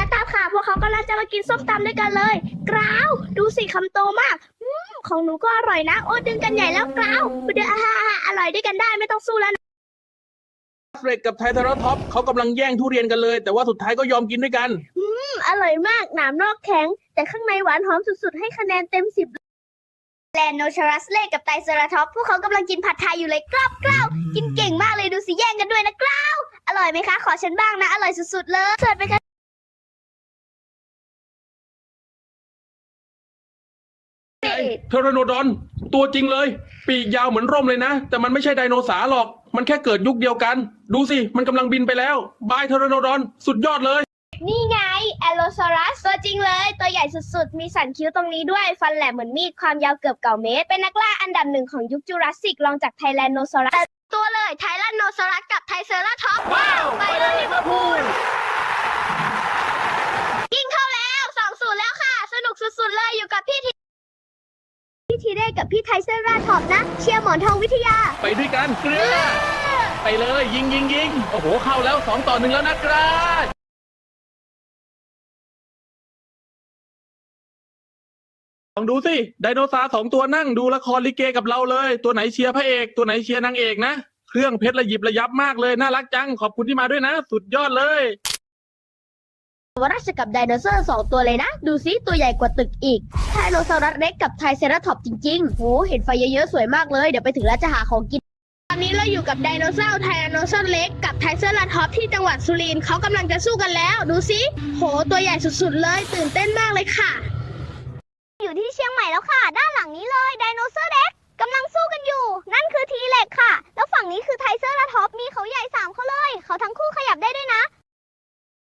จะตามค่ะพวกเขากำลังจะมากินส้มตำด้วยกันเลยกราวดูสิคำโตมากอืมของหนูก็อร่อยนะ โอ้ดึงกันใหญ่แล้วกราวเดี๋ยวอ่าฮ่าฮ่าอร่อยด้วยกันได้ไม่ต้องสู้แล้วนะเฟรกกับไทเทอร์ท็อปเขากำลังแย่งทุเรียนกันเลย แต่ว่าสุดท้ายก็ยอมกินด้วยกัน อืมอร่อยมากหนามนอกแข็ง แต่ข้างในหวานหอมสุดๆ ให้คะแนนเต็มสิบแลนโนชารัสเล่กับไตรเซราท็อปพวกเขากำลังกินผัดไทยอยู่เลยกรอบกราวกินเก่งมากเลยดูสิแย่งกันด้วยนะกราวอร่อยไหมคะ ขอฉันบ้างนะ อร่อยสุดๆเลยเสิร์ฟไปกัน เทอร์โนดอน ตัวจริงเลย ปีกยาวเหมือนร่มเลยนะ แต่มันไม่ใช่ไดโนเสาร์หรอก มันแค่เกิดยุคเดียวกัน ดูสิ มันกำลังบินไปแล้ว บายเทอร์โนดอน สุดยอดเลย นี่ไงแอโลซอรัสตัวจริงเลย ตัวใหญ่สุดๆ มีสันคิ้วตรงนี้ด้วย ฟันแหลมเหมือนมีด ความยาวเกือบเก่าเมตร เป็นนักล่าอันดับหนึ่งของยุคจูราสสิกรองจากไทแลนโนซอรัส ตัวเลยไทแลนโนซอรัสกับไทเซอราท็อปว้าวไปเลยลิเวอร์พูลยิงเข้าแล้วสองศูนย์แล้วค่ะ สนุกสุดๆเลยอยู่กับพี่ที พี่ทีเรกกับพี่ไทเซอราท็อปนะ เชียร์หมอนทองวิทยา ไปด้วยกันเกลือ ไปเลยยิงยิงยิงโอ้โหเข้าแล้วสองต่อหนึ่งแล้วนะครับลองดูสิไดโนเสาร์สองตัวนั่งดูละครลิเกกับเราเลย ตัวไหนเชียร์พระเอก ตัวไหนเชียร์นางเอกนะ เครื่องเพชรระยิบระยับมากเลย น่ารักจัง ขอบคุณที่มาด้วยนะ สุดยอดเลย วรัชกับไดโนเสาร์สองตัวเลยนะ ดูซิตัวใหญ่กว่าตึกอีกไทโนเสารัสเล็กกับไทเซราท็อปจริงๆโหเห็นไฟเยอะๆ สวยมากเลย เดี๋ยวไปถึงแล้วจะหาของกิน ตอนนี้เราอยู่กับไดโนเสาร์ไทแรโนเสาร์เล็กกับไทเซราท็อปที่จังหวัดสุรินทร์เขากำลังจะสู้กันแล้ว ดูซิโหตัวใหญ่สุดๆเลย ตื่นเต้นมากเลยค่ะ อยู่ที่เชียงใหม่แล้วค่ะ ด้านหลังนี้เลยไดโนเสาร์เล็กกำลังสู้กันอยู่ นั่นคือทีเล็กค่ะ แล้วฝั่งนี้คือไทเซอราท็อปมีเขาใหญ่สามเขาเลย เขาทั้งคู่ขยับได้ด้วยนะ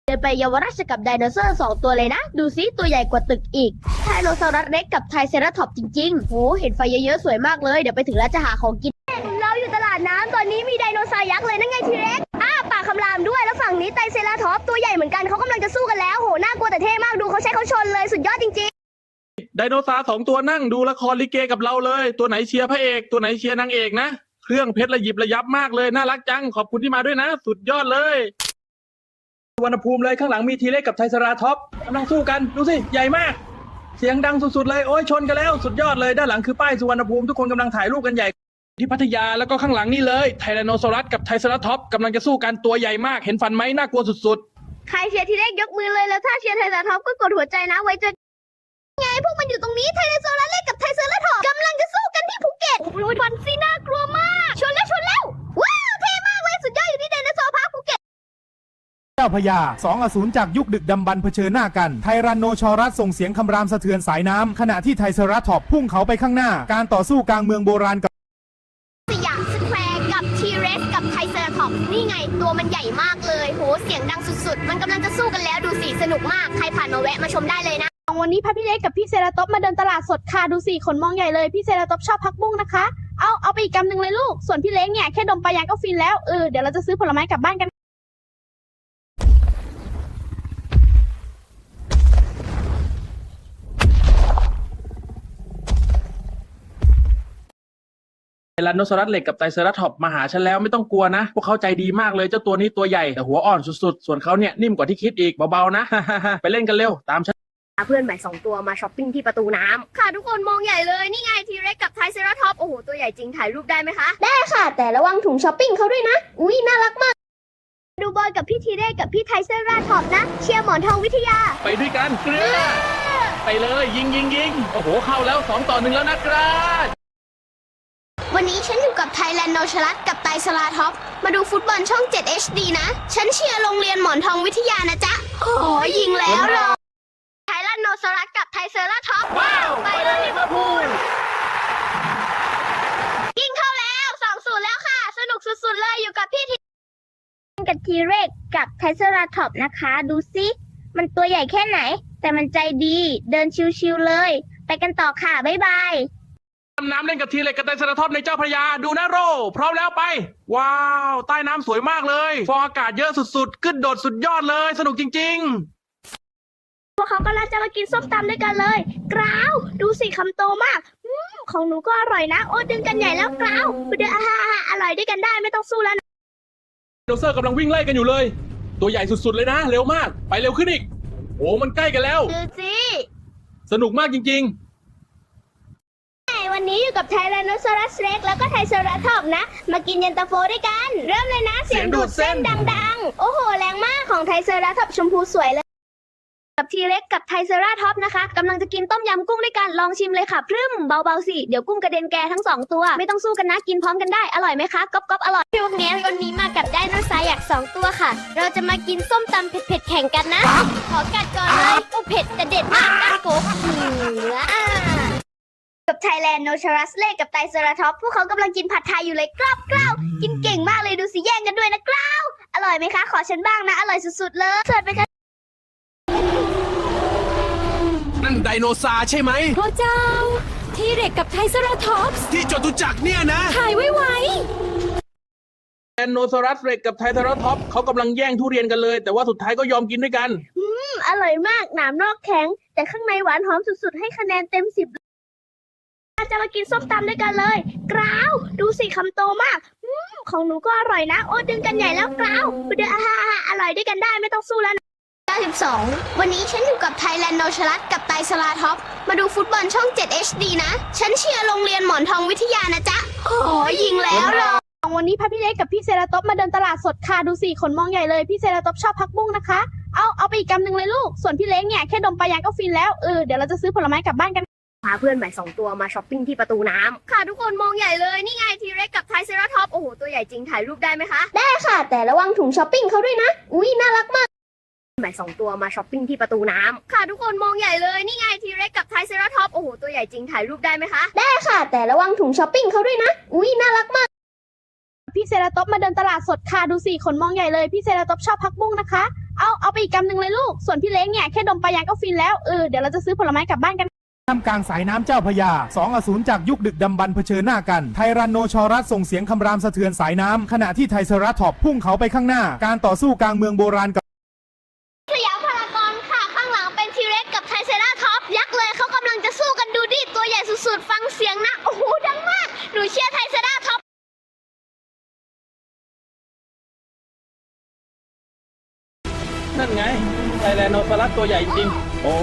เดินไปเยาวราชกับไดโนเสาร์สองตัวเลยนะ ดูซิตัวใหญ่กว่าตึกอีกไทโนเสารัสเล็กกับไทรเซราท็อปจริงๆโหเห็นไฟเยอะๆ สวยมากเลย เดี๋ยวไปถึงแล้วจะหาของกิน เราอยู่ตลาดน้ำตอนนี้มีไดโนเสาร์ยักษ์เลยนั่นไงทีเล็กอ้าปากคำรามด้วยแล้วฝั่งนี้ไตรเซราท็อปตัวใหญ่เหมือนกันเขากำลังจะสู้กันแล้วโหน่ากลัวแต่เท่มากดูเขาใช้เขาชนเลยสุดยอดจริงไดโนเสาร์สองตัวนั่งดูละครลิเกกับเราเลย ตัวไหนเชียร์พระเอก ตัวไหนเชียร์นางเอกนะ เครื่องเพชรระยิบระยับมากเลย น่ารักจัง ขอบคุณที่มาด้วยนะ สุดยอดเลยสุ วรรณภูมิเลยข้างหลังมีทีเล็กกับไทยสราท็อปกำลังสู้กันดูสิใหญ่มาก เสียงดังสุดๆเลยโอ้ยชนกันแล้วสุดยอดเลยด้านหลังคือป้ายสุวรรณภูมิทุกคนกำลังถ่ายรูปกันใหญ่ที่พัทยาแล้วก็ข้างหลังนี่เลยไทแรนโนซอรัสกับไทยสราท็อปกำลังจะสู้กันตัวใหญ่มากเห็นฟันไหมน่ากลัวสุดๆ ใครเชียร์ทีเล็กยกมือเลยแล้วถ้าเชียร์ไทรเซราท็อปก็กดหัวใจนะไว้เจอไงพวกมันอยู่ตรงนี้ไทแรเซราเล็กกับไทรเซราท็อปกำลังจะสู้กันที่ภูเก็ตโอ้โหฟันซีน่ากลัวมากชนแล้วชนแล้ว เจ้าพญาสองอสูรจากยุคดึกดำบรรพ์เผชิญหน้ากัน ไทรันโนชอรัสส่งเสียงคำรามสะเทือนสายน้ำ ขณะที่ไทเซราท็อปพุ่งเขาไปข้างหน้า การต่อสู้กลางเมืองโบราณกับสยามสแควร์กับทีเรสกับไทรเซราท็อปส์นี่ไงตัวมันใหญ่มากเลย โหเสียงดังสุดๆ มันกำลังจะสู้กันแล้วดูสิ สนุกมาก ใครผ่านมาแวะมาชมได้เลยนะ วันนี้พาพี่เล็กกับพี่เซราโตปมาเดินตลาดสดค่ะดูสิขนมองใหญ่เลยพี่เซราโตปชอบพักบุ้งนะคะ เอาเอาไปอีกกำหนึ่งเลยลูก ส่วนพี่เล็กเนี่ยแค่ดมปลายางก็ฟินแล้วเออเดี๋ยวเราจะซื้อผลไม้กลับบ้านกัน รันโนซอรัสเหล็กกับไตรเซราท็อปมาหาฉันแล้วไม่ต้องกลัวนะ พวกเขาใจดีมากเลยเจ้าตัวนี้ตัวใหญ่แต่หัวอ่อนสุดๆ ส่วนเขาเนี่ยนิ่มกว่าที่คิดอีกเบาๆนะ ไปเล่นกันเร็วตามฉันเพื่อนใหม่สองตัวมาช้อปปิ้งที่ประตูน้ำค่ะทุกคนมองใหญ่เลย นี่ไงทีเร็กกับไทรเซราท็อปส์โอ้โห ตัวใหญ่จริงถ่ายรูปได้ไหมคะ ได้ค่ะ แต่ระวังถุงช้อปปิ้งเขาด้วยนะ อุ้ยน่ารักมาก ดูบอลกับพี่ทีเร็กกับพี่ไทรเซราท็อปส์นะ เชียร์หมอนทองวิทยา ไปด้วยกันเกลือไปเลยยิงยิงยิงโอ้โหเข้าแล้วสองต่อหนึ่งแล้วนะครับ วันนี้ฉันอยู่กับไทยแลนด์โนชลัดกับไตรสลาท็อป มาดูฟุตบอลช่อง 7 HD นะ ฉันเชียร์โรงเรียนหมอนทองวิทยานะจ๊ะ โอ้โหยิงแล้วเลยไทยแลนด์โนชลัดกับไทยเซอราท็อป ว้าว ไปเลยลิเวอร์พูลยิงเข้าแล้ว2อศูนย์แล้วค่ะ สนุกสุดๆเลยอยู่กับพี่ทีกับทีเร็กกับไทเซอราท็อปนะคะ ดูซิ มันตัวใหญ่แค่ไหน แต่มันใจดี เดินชิวๆเลย ไปกันต่อค่ะ บ๊ายบายดำน้ำเล่นกับทีเหล็กกับไตรเซราท็อปในเจ้าพระยาดูนะโร พร้อมแล้วไป ว้าว ใต้น้ำสวยมากเลย ฟองอากาศเยอะสุดๆขึ้นโดดสุดยอดเลย สนุกจริงๆพวกเขากำลังจะมากินส้มตำด้วยกันเลยกราว ดูสิคำโตมากอืมของหนูก็อร่อยนะ โอ้ดึงกันใหญ่แล้วกราวเดี๋ยวอ่าฮ่าฮ่าอร่อยด้วยกันได้ไม่ต้องสู้แล้วนะโดเซอร์กำลังวิ่งไล่กันอยู่เลย ตัวใหญ่สุดๆเลยนะ เร็วมาก ไปเร็วขึ้นอีก โอ้มันใกล้กันแล้ว ดูสิ สนุกมากจริง วันนี้อยู่กับไทแรนโนซอรัสเร็กแล้วก็ไทเซอราทอปนะ มากินเย็นตาโฟด้วยกัน เริ่มเลยนะเสียงดูดเส้นดังๆ โอ้โห แรงมากของไทเซอราทอปชมพูสวยเลย กับทีเล็กกับไทเซอราท็อปนะคะกำลังจะกินต้มยำกุ้งด้วยกันลองชิมเลยค่ะพรึมเบาๆสิ เดี๋ยวกุ้งกระเด็นแกทั้งสองตัว ไม่ต้องสู้กันนะกินพร้อมกันได้อร่อยไหมคะก๊อบก๊อบอร่อยช่วงนี้วันนี้มากับไดโนเสาร์อยากสองตัวค่ะ เราจะมากินส้มตำเผ็ดๆแข่งกันนะ ขอกัดก่อนเลยโอ้เผ็ดแต่เด็ดมากกัดโกบเหนืออ่า กับไทยแลนด์โนชารัสเล่กับไตเซราท็อปพวกเขากำลังกินผัดไทยอยู่เลยกรอบกราวกินเก่งมากเลยดูสิแย่งกันด้วยนะกราวอร่อยไหมคะ ขอฉันบ้างนะ อร่อยสุดๆเลยเสิร์ฟไปค่ะนั่นไดโนเสาร์ใช่ไหม พระเจ้า ที่เด็กกับไทรเซราทอปส์ที่จตุจักรเนี่ยนะถ่ายไว้ไว้ๆแอนโนซอรัสเร็กกับไทเทอราท็อปเขากำลังแย่งทุเรียนกันเลย แต่ว่าสุดท้ายก็ยอมกินด้วยกันอร่อยมากหนามนอกแข็ง แต่ข้างในหวานหอมสุดๆ ให้คะแนนเต็มสิบ จะมากินส้มตำด้วยกันเลย กราว ดูสิคำโตมากอืมของหนูก็อร่อยนะ โอ้ดึงกันใหญ่แล้วกราวเดืออาอร่อยด้วยกันได้ไม่ต้องสู้แล้ว92 วันนี้ฉันอยู่กับไทยแลนด์โนชลัสกับไตสลาท็อป มาดูฟุตบอลช่อง 7 HD นะ ฉันเชียร์โรงเรียนหมอนทองวิทยานะจ๊ะ โอ้ยยิงแล้วเลยวันนี้พาพี่เล็กกับพี่เซราโตปมาเดินตลาดสดค่ะ ดูสิขนมองใหญ่เลย พี่เซราโตปชอบพักบุ้งนะคะ เอาเอาไปอีกกำหนึ่งเลยลูก ส่วนพี่เล็กเนี่ยแค่ดมปลายางก็ฟินแล้ว เออเดี๋ยวเราจะซื้อผลไม้กลับบ้านกันพาเพื่อนใหม่สองตัวมาช้อปปิ้งที่ประตูน้ำค่ะทุกคนมองใหญ่เลยนี่ไงทีเร็กกับไทเซราท็อปโอ้โหตัวใหญ่จริงถ่ายรูปได้ไหมคะได้ค่ะ แต่ระวังถุงช้อปปิ้งเขาด้วยนะ อุ้ยน่ารักมากใหม่สองตัวมาช้อปปิ้งที่ประตูน้ำค่ะทุกคนมองใหญ่เลยนี่ไงทีเร็กกับไทเซราท็อปโอ้โหตัวใหญ่จริงถ่ายรูปได้ไหมคะได้ค่ะ แต่ระวังถุงช้อปปิ้งเขาด้วยนะ อุ้ยน่ารักมาก พี่เซราโตปมาเดินตลาดสดค่ะดูสิขนมองใหญ่เลยพี่เซราโตปชอบพักบุ้งนะคะ เอาเอาไปอีกกำหนึ่งเลยลูกส่วนพี่เล็กเนี่ยแค่ดมปลายางก็ฟินแล้วเออเดี๋ยวเราจะซื้อผลไม้กลับบ้านกัน ท่ามกลางสายน้ำเจ้าพระยา2อสูรจากยุคดึกดำบรรพ์เผชิญหน้ากัน ไทรันโนชอรัสส่งเสียงคำรามสะเทือนสายน้ำขณะที่ไทเซราทอปพุ่งเขาไปข้างหน้า การต่อสู้กลางเมืองโบราณกับสยามพารากอนค่ะ ข้างหลังเป็นทีเร็กกับไทเซราท็อปยักษ์เลยเขากำลังจะสู้กันดูดิตัวใหญ่สุดๆ ฟังเสียงนะ โอ้โห ดังมาก หนูเชียร์ไทเซราท็อปนั่นไงไทแลนโนซอรัสตัวใหญ่จริง โอ้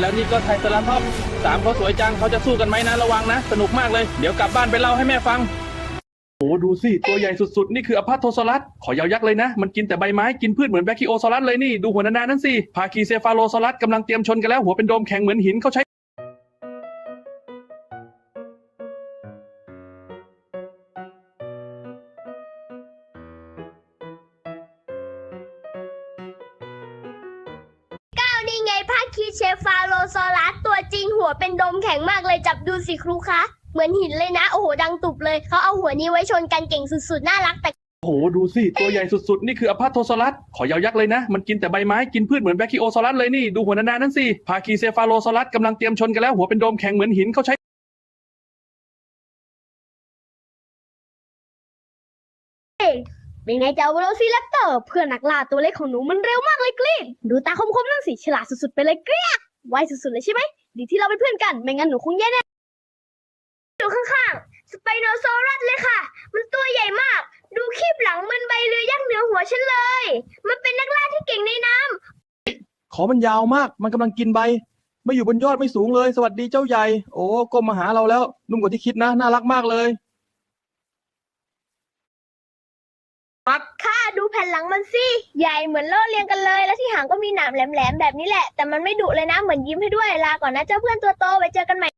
แล้วนี่ก็ไทเทอราท็อปสามเขาสวยจังเขาจะสู้กันไหมนะระวังนะ สนุกมากเลย เดี๋ยวกลับบ้านไปเล่าให้แม่ฟัง โอ้ดูสิ ตัวใหญ่สุดๆ นี่คืออพาโทซอรัส ขอยาวยักษ์เลยนะ มันกินแต่ใบไม้กินพืชเหมือนแบคคิโอซอรัสเลยนี่ ดูหัวนานานั่นสิพาคีเซฟาโลซอรัสกำลังเตรียมชนกันแล้วหัวเป็นโดมแข็งเหมือนหินเขาใช้ นี่ไงพาคีเชฟาโลซอรัสตัวจริงหัวเป็นโดมแข็งมากเลยจับดูสิครูคะ เหมือนหินเลยนะ โอ้โห ดังตุบเลย เขาเอาหัวนี้ไว้ชนกันเก่งสุดๆ น่ารักแต่โอ้โห ดูสิ ตัวใหญ่สุดๆ นี่คืออพาโทซอรัส ขอยาวยักษ์เลยนะ มันกินแต่ใบไม้ กินพืชเหมือนแบคคิโอซอรัสเลยนี่ ดูหัวนานานั่นสิพาคีเซฟาโลซอรัสกำลังเตรียมชนกันแล้วหัวเป็นโดมแข็งเหมือนหินเขาใช้ เป็นไงเจ้าโวโรซีแรปเตอร์เพื่อนนักล่าตัวเล็กของหนูมันเร็วมากเลยกรีนดูตาคมๆนั่นสิฉลาดสุดๆไปเลยเกรียกไวสุดๆเลยใช่ไหมดีที่เราเป็นเพื่อนกัน ไม่งั้นหนูคงแย่แน่ดูข้างๆ สไปโนซอรัสเลยค่ะ มันตัวใหญ่มาก ดูคีบหลังมันใบเรือยักษ์เหนือหัวฉันเลย มันเป็นนักล่าที่เก่งในน้ำขอมันยาวมาก มันกำลังกินใบ ไม่อยู่บนยอดไม่สูงเลย สวัสดีเจ้าใหญ่ โอ้ก้มมาหาเราแล้ว นุ่มกว่าที่คิดนะ น่ารักมากเลย ค่ะดูแผ่นหลังมันสิใหญ่เหมือนโล่เรียงกันเลย แล้วที่หางก็มีหนามแหลมๆแบบนี้แหละ แต่มันไม่ดุเลยนะเหมือนยิ้มให้ด้วยลาก่อนนะเจ้าเพื่อนตัวโตไว้เจอกันใหม่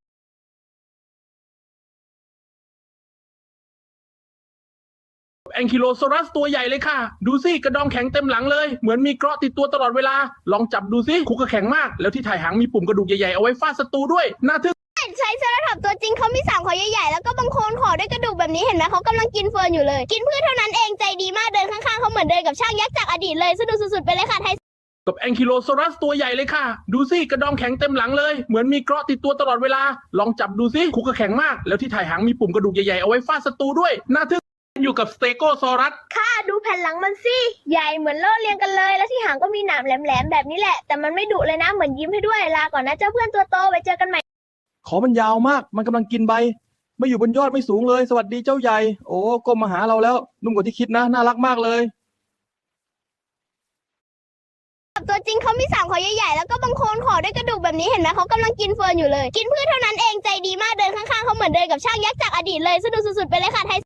แองคิโลซอรัสตัวใหญ่เลยค่ะ ดูสิกระดองแข็งเต็มหลังเลย เหมือนมีเกราะติดตัวตลอดเวลา ลองจับดูสิคุกก็แข็งมาก แล้วที่ถ่ายหางมีปุ่มกระดูกใหญ่ๆเอาไว้ฟาดศัตรูด้วยน่าทึ่ง ใช้เซราทอปตัวจริงเขามีสามขอใหญ่ๆ แล้วก็บางโคนขอด้วยกระดูกแบบนี้เห็นไหมเขากำลังกินเฟิร์นอยู่เลย กินพืชเท่านั้นเองใจดีมากเดินข้างๆเขาเหมือนเดินกับช่างยักษ์จากอดีตเลย สนุกสุดๆไปเลยค่ะไทยกับแองคิโลซอรัสตัวใหญ่เลยค่ะ ดูสิกระดองแข็งเต็มหลังเลย เหมือนมีเกราะติดตัวตลอดเวลา ลองจับดูสิคุกก็แข็งมาก แล้วที่ถ่ายหางมีปุ่มกระดูกใหญ่ๆ เอาไว้ฟาดศัตรูด้วย น่าทึ่งอยู่กับสเตโกซอรัสค่ะดูแผ่นหลังมันสิ ใหญ่เหมือนโล่เรียงกันเลย แล้วที่หางก็มีหนามแหลมๆแบบนี้แหละ แต่มันไม่ดุเลยนะ เหมือนยิ้มให้ด้วย ลาก่อนนะเจ้าเพื่อนตัวโต ไว้เจอกันใหม่ ขอมันยาวมาก มันกำลังกินใบ ไม่อยู่บนยอดไม่สูงเลย สวัสดีเจ้าใหญ่ โอ้ก้มมาหาเราแล้ว นุ่มกว่าที่คิดนะ น่ารักมากเลย ตัวจริงเขามีสามขอใหญ่ๆ แล้วก็บางคนขอด้วยกระดูกแบบนี้เห็นไหมเขากำลังกินเฟิร์นอยู่เลย กินพืชเท่านั้นเองใจดีมากเดินข้างๆเขาเหมือนเดินกับช่างยักษ์จากอดีตเลยสนุกสุดๆไปเลยค่ะไทย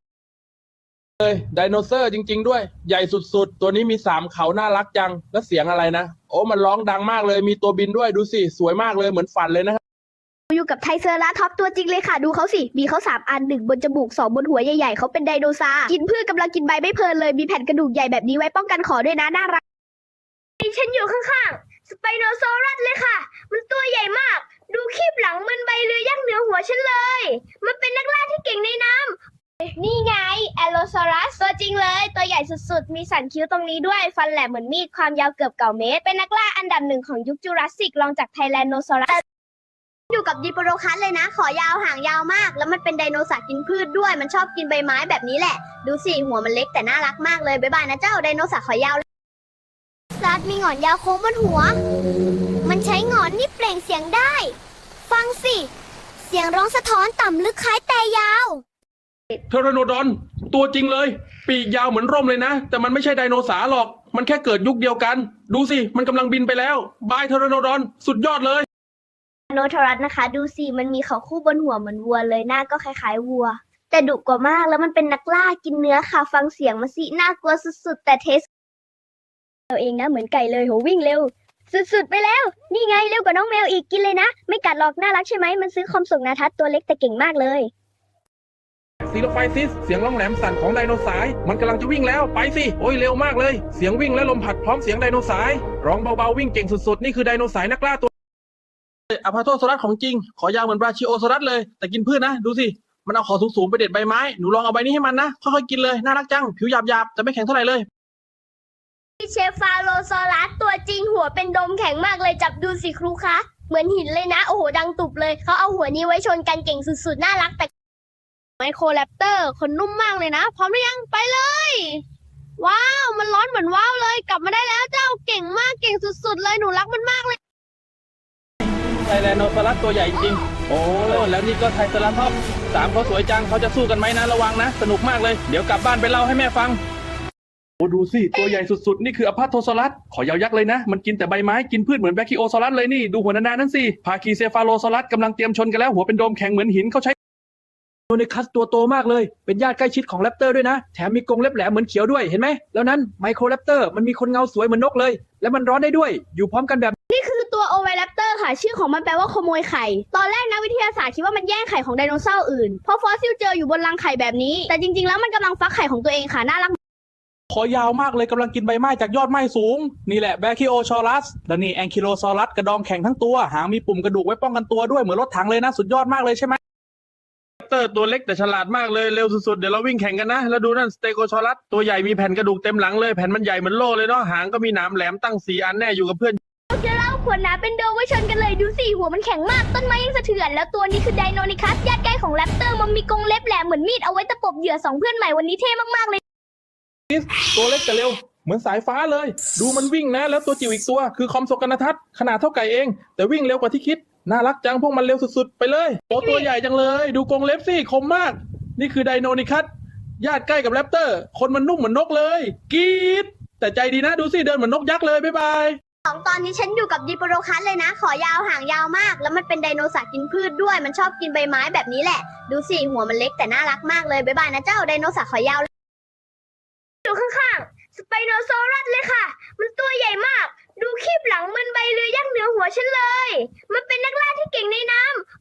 เลยไดโนเสาร์จริง ๆ ด้วย ใหญ่สุดๆ ตัวนี้มีสามเขาน่ารักจัง แล้วเสียงอะไรนะ โอ้มันร้องดังมากเลยมีตัวบินด้วยดูสิ สวยมากเลยเหมือนฝันเลยนะครับ อยู่กับไทเซอร์ลาท็อปตัวจริงเลยค่ะ ดูเขาสิ มีเขาสามอันหนึ่งบนจมูกสองบนหัวใหญ่ๆ เขาเป็นไดโนเสาร์กินพืชกำลังกินใบไม่เพลินเลย มีแผ่นกระดูกใหญ่แบบนี้ไว้ป้องกันขอด้วยนะ น่ารักฉันอยู่ข้างๆ สไปโนซอรัสเลยค่ะ มันตัวใหญ่มาก ดูคีบหลังมันใบเรือยักษ์เหนือหัวฉันเลย มันเป็นนักล่าที่เก่งในน้ำนี่ไงแอโลซอรัสตัวจริงเลย ตัวใหญ่สุดๆ มีสันคิ้วตรงนี้ด้วย ฟันแหลมเหมือนมีด ความยาวเกือบเก่าเมตร เป็นนักล่าอันดับหนึ่งของยุคจูราสสิกรองจากไทแลนโนซอรัส กับดิโปโรคัสเลยนะ ขอยาวหางยาวมาก แล้วมันเป็นไดโนเสาร์กินพืชด้วย มันชอบกินใบไม้แบบนี้แหละ ดูสิ หัวมันเล็กแต่น่ารักมากเลย บ๊ายบายนะเจ้าไดโนเสาร์ขอยาวซัดมีหงอนยาวโค้งบนหัว มันใช้หงอนนี่เปล่งเสียงได้ ฟังสิ เสียงร้องสะท้อนต่ำลึกคล้ายแต่ยาว เทอร์โนดอน ตัวจริงเลย ปีกยาวเหมือนร่มเลยนะ แต่มันไม่ใช่ไดโนเสาร์หรอก มันแค่เกิดยุคเดียวกัน ดูสิ มันกำลังบินไปแล้ว บายเทอร์โนดอน สุดยอดเลย โนทรัสนะคะ ดูสิมันมีเขาคู่บนหัวเหมือนวัวเลยหน้าก็คล้ายๆวัว แต่ดุกว่ามากแล้วมันเป็นนักล่ากินเนื้อค่ะฟังเสียงมันสิน่ากลัวสุดๆ แต่เทสเราเองนะเหมือนไก่เลยโหวิ่งเร็ว สุดๆไปแล้ว นี่ไงเร็วกว่าน้องแมวอีกกินเลยนะ ไม่กัดหรอกน่ารักใช่ไหมมันซื้อคอมส่งนาทัศตัวเล็กแต่เก่งมากเลยซีโรไฟซิสเสียงร้องแหลมสั่นของไดโนเสาร์มันกำลังจะวิ่งแล้วไปสิโอ้ยเร็วมากเลย เสียงวิ่งและลมผัดพร้อมเสียงไดโนเสาร์ร้องเบาๆวิ่งเก่งสุดๆนี่คือไดโนเสาร์นักล่าตัว อะพาโทโซรัสของจริง ขอยาวเหมือนบราชิโอโซรัสเลย แต่กินพืชนะ ดูสิ มันเอาขอสูงๆไปเด็ดใบไม้ หนูลองเอาใบนี้ให้มันนะ ค่อยๆกินเลย น่ารักจัง ผิวหยาบๆ แต่ไม่แข็งเท่าไหร่เลย เชฟาโลซอรัสตัวจริงหัวเป็นดมแข็งมากเลยจับดูสิครูคะ เหมือนหินเลยนะ โอ้โห ดังตุบเลย เขาเอาหัวนี้ไว้ชนกันเก่งสุดๆ น่ารักแต่ไมโครแรปเตอร์ขนนุ่มมากเลยนะ พร้อมหรือยัง ไปเลย ว้าว มันร้อนเหมือนว้าวเลย กลับมาได้แล้วเจ้า เก่งมาก เก่งสุดๆ เลย หนูรักมันมากเลย ไทแรนโนซอรัสตัวใหญ่จริงโอ้แล้วนี่ก็ไทเซราท็อปส์สามเขาสวยจังเขาจะสู้กันไหมนะระวังนะ สนุกมากเลย เดี๋ยวกลับบ้านไปเล่าให้แม่ฟัง โอ้ดูสิ ตัวใหญ่สุดๆ นี่คืออพาโทซอรัส ขอยาวยักษ์เลยนะ มันกินแต่ใบไม้กินพืชเหมือนแบคคิโอซอรัสเลยนี่ ดูหัวนานานั่นสิพาคีเซฟาโลซอรัสกำลังเตรียมชนกันแล้ว หัวเป็นโดมแข็งเหมือนหินเขาใช้โดนิคัสตัวโตมากเลย เป็นญาติใกล้ชิดของแรปเตอร์ด้วยนะ แถมมีกรงเล็บแหลมเหมือนเขียวด้วย เห็นไหม แล้วนั้นไมโครแรปเตอร์มันมีคนเงาสวยเหมือนนกเลย และมันร้อนได้ด้วย อยู่พร้อมกันแบบคือตัว โอเวแรปเตอร์ค่ะ ชื่อของมันแปลว่าขโมยไข่ ตอนแรกนักวิทยาศาสตร์คิดว่ามันแย่งไข่ของไดโนเสาร์อื่น เพราะฟอสซิลเจออยู่บนรังไข่แบบนี้ แต่จริงๆ แล้วมันกำลังฟักไข่ของตัวเองค่ะน่ารักคอยาวมากเลยกำลังกินใบไม้จากยอดไม้สูง นี่แหละแบคิโอชอรัสและนี่แองคิโลซอรัสกระดองแข็งทั้งตัว หางมีปุ่มกระดูกไว้ป้องกันตัวด้วยเหมือนรถถังเลยนะ สุดยอดมากเลยใช่ไหมเตอร์ตัวเล็กแต่ฉลาดมากเลยเร็วสุดๆ เดี๋ยวเราวิ่งแข่งกันนะ แล้วดูนั่นสเตโกชอรัสตัวใหญ่มีแผ่นกระดูกเต็มหลังเลยแผ่นมันใหญ่เหมือนโล่เลยเนาะหางก็มีหนามแหลมตั้งสี่อันแน่อยู่กับเพื่อนเอา ขวดน้ำเป็นโดมไว้ชนกันเลยดูสิหัวมันแข็งมากต้นไม้ยังสะเทือน แล้วตัวนี้คือไดโนนิคัสญาติใกล้ของแรปเตอร์มันมีกรงเล็บแหลมเหมือนมีดเอาไว้ตะปบเหยื่อสองเพื่อนใหม่วันนี้เท่มากๆเลย ตัวเล็กแต่เร็ว เหมือนสายฟ้าเลย ดูมันวิ่งนะ แล้วตัวจิ๋วอีกตัว คือคอมโซกนทัศน์ขนาดเท่าไก่เอง แต่วิ่งเร็วกว่าที่คิด น่ารักจังพวกมันเร็วสุดๆ ไปเลยโอตัวใหญ่จังเลย ดูกรงเล็บสิคมมาก นี่คือไดโนนิคัสญาติใกล้กับแรปเตอร์ คนมันนุ่มเหมือนนกเลยกรีดแต่ใจดีนะดูสิเดินเหมือนนกยักษ์เลยบ๊ายบาย องตอนนี้ฉันอยู่กับดิโปโรคัสเลยนะ ขอยาวหางยาวมาก แล้วมันเป็นไดโนเสาร์กินพืชด้วย มันชอบกินใบไม้แบบนี้แหละ ดูสิ หัวมันเล็กแต่น่ารักมากเลยบ๊ายบายนะเจ้าไดโนเสาร์ขอยาว อยู่ข้างๆ สไปโนซอรัสเลยค่ะ มันตัวใหญ่มาก ดูคีบหลังมันใบเรือยักษ์เหนือหัวฉันเลย มันเป็นนักล่าที่เก่งในน้ำ